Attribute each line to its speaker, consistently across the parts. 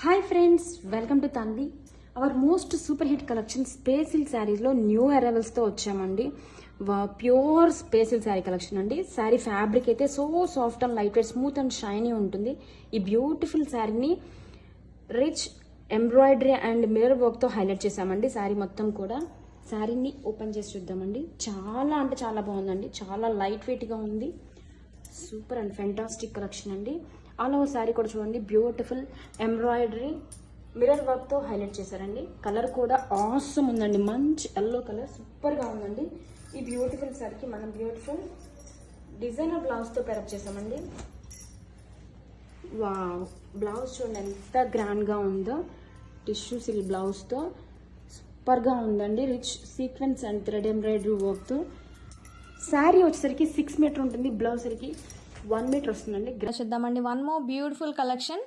Speaker 1: Hi friends welcome to తంది our most super hit collection special శారీస్లో new అరైవల్స్తో వచ్చామండి. ప్యూర్ స్పేసిల్ శారీ కలెక్షన్ అండి. శారీ ఫ్యాబ్రిక్ అయితే so soft and light weight smooth and shiny ఉంటుంది. ఈ బ్యూటిఫుల్ శారీని రిచ్ ఎంబ్రాయిడరీ అండ్ మిర్రర్ వర్క్తో హైలైట్ చేసామండి శారీ మొత్తం కూడా శారీని ఓపెన్ చేసి చూద్దామండి. చాలా అంటే చాలా బాగుందండి. చాలా లైట్ వెయిట్గా ఉంది. సూపర్ అండ్ ఫెంటాస్టిక్ కలెక్షన్ అండి. ఆల్ ఓవర్ శారీ కూడా చూడండి. బ్యూటిఫుల్ ఎంబ్రాయిడరీ మిర్రర్ వర్క్తో హైలైట్ చేశారండి. కలర్ కూడా ఆసమ్ ఉందండి. మంచి ఎల్లో కలర్ సూపర్గా ఉందండి. ఈ బ్యూటిఫుల్ శారీకి మనం బ్యూటిఫుల్ డిజైనర్ బ్లౌజ్తో పెరప్ చేసామండి వా బ్లౌజ్ చూడండి ఎంత గ్రాండ్గా ఉందో. టిష్యూ సిల్క్ బ్లౌజ్తో సూపర్గా ఉందండి. Rich sequence and thread embroidery వర్క్తో శారీ వచ్చేసరికి సిక్స్ మీటర్ ఉంటుంది. బ్లౌజ్ సరికి వన్ మీటర్ వస్తుందండి.
Speaker 2: చూద్దామండి. One more beautiful collection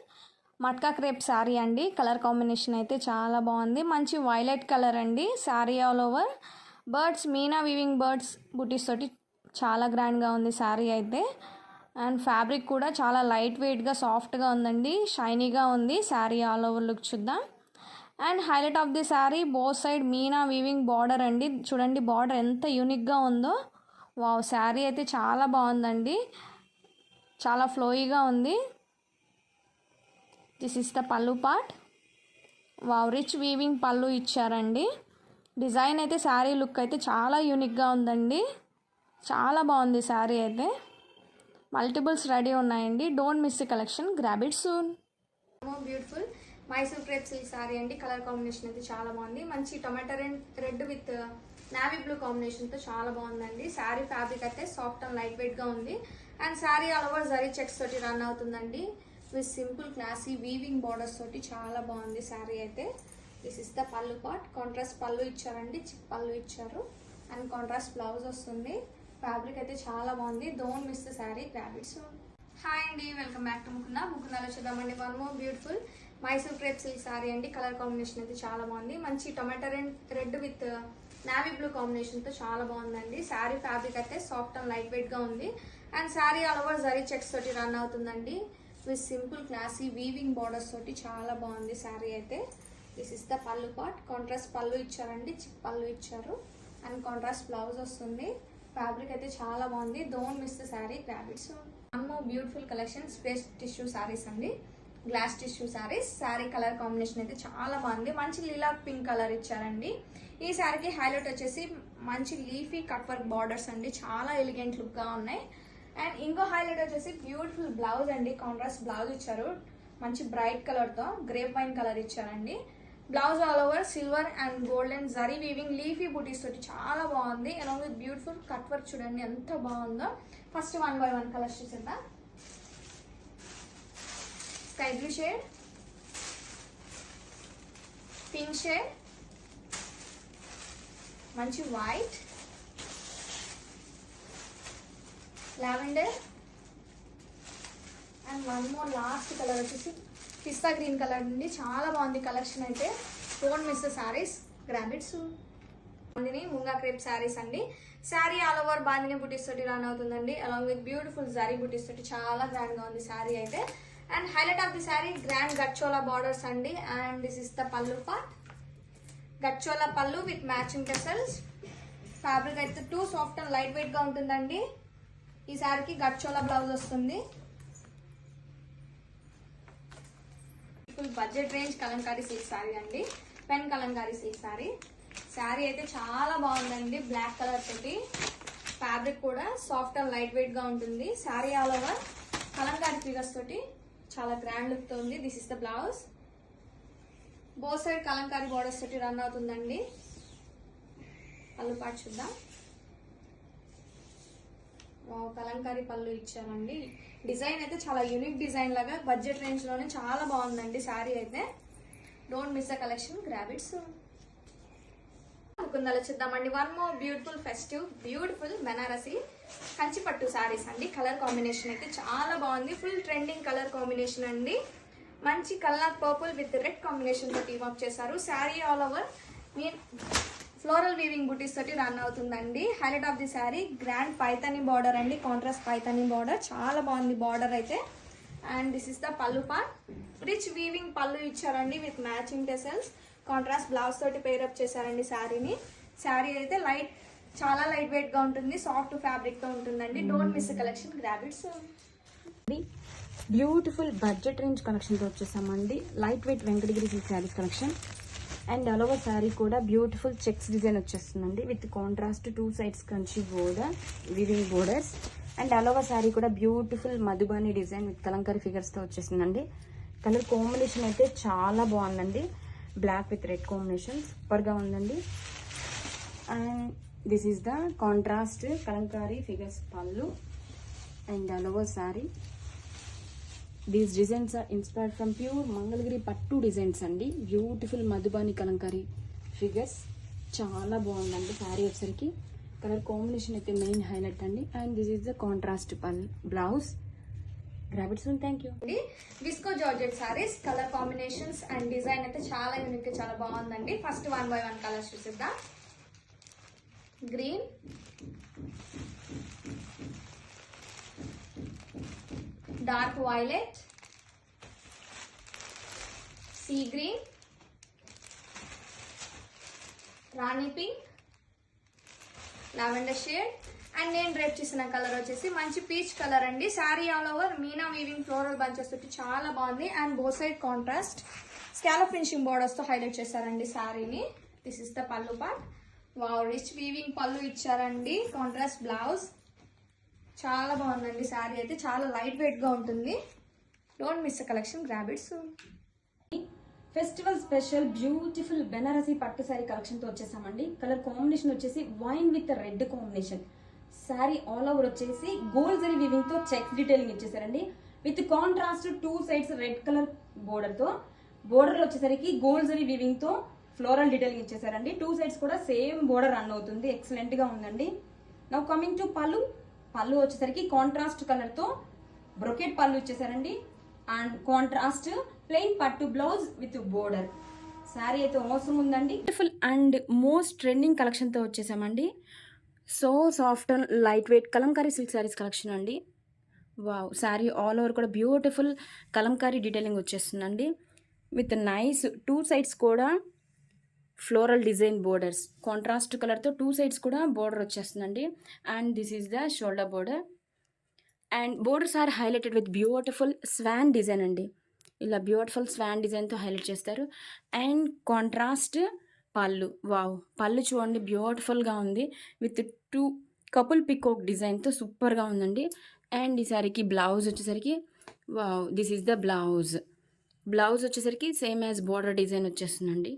Speaker 2: matka crepe sari అండి. కలర్ కాంబినేషన్ అయితే చాలా బాగుంది. మంచి వైలెట్ కలర్ అండి. Sari all over birds meena weaving birds buttis తోటి చాలా గ్రాండ్గా ఉంది శారీ అయితే. అండ్ ఫ్యాబ్రిక్ కూడా చాలా లైట్ వెయిట్గా సాఫ్ట్గా ఉందండి. షైనీగా ఉంది. శారీ ఆల్ ఓవర్ లుక్ చూద్దాం. And highlight of the sari both side meena weaving border అండి. చూడండి బార్డర్ ఎంత యూనిక్గా ఉందో. వావ్ శారీ అయితే చాలా బాగుందండి. చాలా ఫ్లోయిగా ఉంది. This is the pallu part wow rich weaving pallu ఇచ్చారండి. డిజైన్ అయితే శారీ లుక్ అయితే చాలా యూనిక్గా ఉందండి. చాలా బాగుంది శారీ అయితే. మల్టిపుల్స్ రెడీ ఉన్నాయండి. Don't miss collection grab it soon beautiful Mysore crepe silk sari అండి. కలర్ కాంబినేషన్ అయితే చాలా బాగుంది. మంచి tomato red with navy blue కాంబినేషన్తో చాలా బాగుందండి. శారీ ఫ్యాబ్రిక్ అయితే సాఫ్ట్ అండ్ లైట్ వెయిట్గా ఉంది. And sari all over zari checks తోటి రన్ అవుతుందండి. With simple classy weaving borders తోటి చాలా బాగుంది శారీ అయితే. This is the pallu pot contrast pallu ఇచ్చారండి. చిక్ పళ్ళు ఇచ్చారు. అండ్ కాంట్రాస్ట్ బ్లౌజ్ వస్తుంది. ఫ్యాబ్రిక్ అయితే చాలా బాగుంది. Don't miss the saree grab its hi అండి. వెల్కమ్ బ్యాక్ టు ముకుందా ముకుందాలో చూద్దామండి. One more beautiful Mysore crepe silk saree అండి. కలర్ కాంబినేషన్ అయితే చాలా బాగుంది. మంచి tomato red with navy blue కాంబినేషన్తో చాలా బాగుందండి. శారీ ఫ్యాబ్రిక్ అయితే సాఫ్ట్ అండ్ లైట్ వెయిట్గా ఉంది. And saree all over zari checks తోటి రన్ అవుతుందండి. With simple classy weaving borders తోటి చాలా బాగుంది శారీ అయితే. This is the pallu part contrast pallu ఇచ్చారండి. చిక్ పళ్ళు ఇచ్చారు. అండ్ కాంట్రాస్ట్ బ్లౌజ్ వస్తుంది. ఫ్యాబ్రిక్ అయితే చాలా బాగుంది. Don't miss the saree grab its అమ్మో beautiful collection space tissue sarees అండి. Glass tissue sarees saree colour combination అయితే చాలా బాగుంది. మంచి లీలా పింక్ కలర్ ఇచ్చారండి. ఈ శారీకి హైలైట్ వచ్చేసి మంచి లీఫీ కట్ వర్క్ బార్డర్స్ అండి. చాలా ఎలిగెంట్ లుక్గా ఉన్నాయి. అండ్ ఇంకో హైలైట్ వచ్చేసి బ్యూటిఫుల్ బ్లౌజ్ అండి. కాంట్రాస్ట్ బ్లౌజ్ ఇచ్చారు. మంచి బ్రైట్ కలర్తో గ్రేప్ వైన్ కలర్ ఇచ్చారండి. Blouse all over silver and golden zari weaving leafy buttis తోటి చాలా బాగుంది. Along with beautiful cut work చూడండి ఎంత బాగుందో. First one by one colours చూసేద్దాం. Sky blue shade pink shade మంచి white lavender. And one more last colour వచ్చేసి pista green colour అండి చాలా బాగుంది కలెక్షన్ అయితే. Phone miss the saris grab its bandhani munga crepe saris అండి. శారీ ఆల్ ఓవర్ బాందిని బుటీస్ తోటి run అవుతుందండి. అలాంగ్ విత్ బ్యూటిఫుల్ జారీ బుటీస్ తోటి చాలా గ్రాండ్గా ఉంది శారీ అయితే. And highlight of the sari grand gachchola borders అండి. And this is the pallu part gachchola pallu with matching tassels fabric అయితే టూ సాఫ్ట్ అండ్ లైట్ వెయిట్గా ఉంటుందండి. ఈ శారీకి గచ్చోలా బ్లౌజ్ వస్తుంది. Budget range kalamkari silk sari అండి. పెన్ కలంకారీ సిల్క్ శారీ శారీ అయితే చాలా బాగుందండి బ్లాక్ కలర్ తోటి. ఫ్యాబ్రిక్ కూడా సాఫ్ట్ అండ్ లైట్ వెయిట్గా ఉంటుంది. Sari all over kalamkari figures తోటి చాలా గ్రాండ్ లుక్తో ఉంది. This is the blouse both side kalamkari borders తోటి రన్ అవుతుందండి. పళ్ళు పాటు చూద్దాం. కలంకారీ పళ్ళు ఇచ్చారండి. డిజైన్ అయితే చాలా యూనిక్ డిజైన్ లాగా బడ్జెట్ రేంజ్లోనే చాలా బాగుందండి శారీ అయితే. డోంట్ మిస్ అ కలెక్షన్ గ్రాబిట్స్ కుందలో చూద్దామండి. One more beautiful festive beautiful Banarasi Kanchi Pattu saris అండి. కలర్ కాంబినేషన్ అయితే చాలా బాగుంది. ఫుల్ ట్రెండింగ్ కలర్ కాంబినేషన్ అండి. మంచి కలర్ పర్పుల్ విత్ రెడ్ కాంబినేషన్తో టీమ్ అప్ చేశారు. Sari all over meena floral weaving buttis తోటి రన్ అవుతుందండి. Highlight of the sari grand Paithani border అండి. కాంట్రాస్ట్ పైతని బార్డర్ చాలా బాగుంది బార్డర్ అయితే. And this is the pallu pan rich weaving pallu ఇచ్చారండి with matching tassels contrast blouse తోటి pair up చేశారండి శారీని శారీ అయితే లైట్ చాలా లైట్ వెయిట్గా ఉంటుంది. సాఫ్ట్ ఫ్యాబ్రిక్తో ఉంటుందండి. Don't miss collection grab it so
Speaker 1: beautiful budget range కలెక్షన్తో వచ్చేసామండి. Light weight Venkatagiri silk saris collection and అలవ sari కూడా బ్యూటిఫుల్ చెక్స్ డిజైన్ వచ్చేస్తుందండి. With contrast two sides Kanchi border weaving borders. And అలవ sari కూడా beautiful Madhubani design with kalamkari ఫిగర్స్తో వచ్చేసిందండి colour combination అయితే చాలా బాగుందండి. Black with red combination సూపర్గా ఉందండి. And this is the contrast kalamkari figures pallu and అలవ sari. These designs are inspired from pure Mangalagiri pattu designs అండి. Beautiful Madhubani Kalamkari figures చాలా బాగుందండి శారీ వచ్చరికి కలర్ కాంబినేషన్ అయితే మెయిన్ హైలైట్ అండి. And this is the contrast pallu blouse grab its thank you
Speaker 2: అండి viscose georgette saris colour combinations and design అయితే చాలా unique చాలా బాగుందండి. First one by one colours చూసిద్దాం. Green dark violet sea green rani pink lavender shade and నేను రేపు చేసిన colour వచ్చేసి మంచి పీచ్ కలర్ అండి. Sari all over meena weaving floral bunches తోటి చాలా బాగుంది. And both side contrast scallop finishing బోర్డర్స్తో highlight చేశారండి శారీని this is the pallu part wow rich weaving pallu ఇచ్చారండి. కాంట్రాస్ట్ బ్లౌజ్ చాలా బాగుందండి శారీ అయితే. చాలా లైట్ వెయిట్గా ఉంటుంది. Don't miss collection grab it soon
Speaker 1: festival special beautiful Banarasi pattu sari కలెక్షన్తో వచ్చేసామండి. కలర్ కాంబినేషన్ వచ్చేసి wine with red combination sari all over వచ్చేసి గోల్డ్ జరీ వివింగ్తో checks detailing ఇచ్చేసారండి. With contrast two sides red colour బోర్డర్తో బోర్డర్లో వచ్చేసరికి gold zari వివింగ్తో floral detailing ఇచ్చేసారండి. Two sides కూడా same border run అవుతుంది. ఎక్సలెంట్గా ఉందండి. నౌ కమింగ్ టు పలు పళ్ళు వచ్చేసరికి కాంట్రాస్ట్ కలర్తో బ్రొకెట్ పళ్ళు ఇచ్చేసారండి. అండ్ కాంట్రాస్ట్ ప్లెయిన్ పట్టు బ్లౌజ్ విత్ బోర్డర్ శారీ అయితే అవసరం ఉందండి. బ్యూటిఫుల్ అండ్ మోస్ట్ ట్రెండింగ్ కలెక్షన్తో వచ్చేసామండి. So soft and light weight Kalamkari silk saris collection అండి. వావ్ శారీ ఆల్ ఓవర్ కూడా బ్యూటిఫుల్ కలంకారీ డీటెయిలింగ్ వచ్చేస్తుందండి. విత్ నైస్ టూ సైడ్స్ కూడా ఫ్లోరల్ డిజైన్ బోర్డర్స్. కాంట్రాస్ట్ కలర్తో టూ సైడ్స్ కూడా బోర్డర్ వచ్చేస్తుందండి. And this is the shoulder border. And borders are highlighted with beautiful swan design అండి. ఇలా beautiful swan డిజైన్తో highlight చేస్తారు. అండ్ కాంట్రాస్ట్ పళ్ళు. వావ్! పళ్ళు చూడండి బ్యూటిఫుల్గా ఉంది. విత్ టూ కపుల్ పికోక్ డిజైన్తో సూపర్గా ఉందండి. అండ్ ఈ బ్లౌజ్ వచ్చేసరికి wow! This is the blouse. Blouse వచ్చేసరికి సేమ్ యాజ్ బోర్డర్ డిజైన్ వచ్చేస్తుందండి.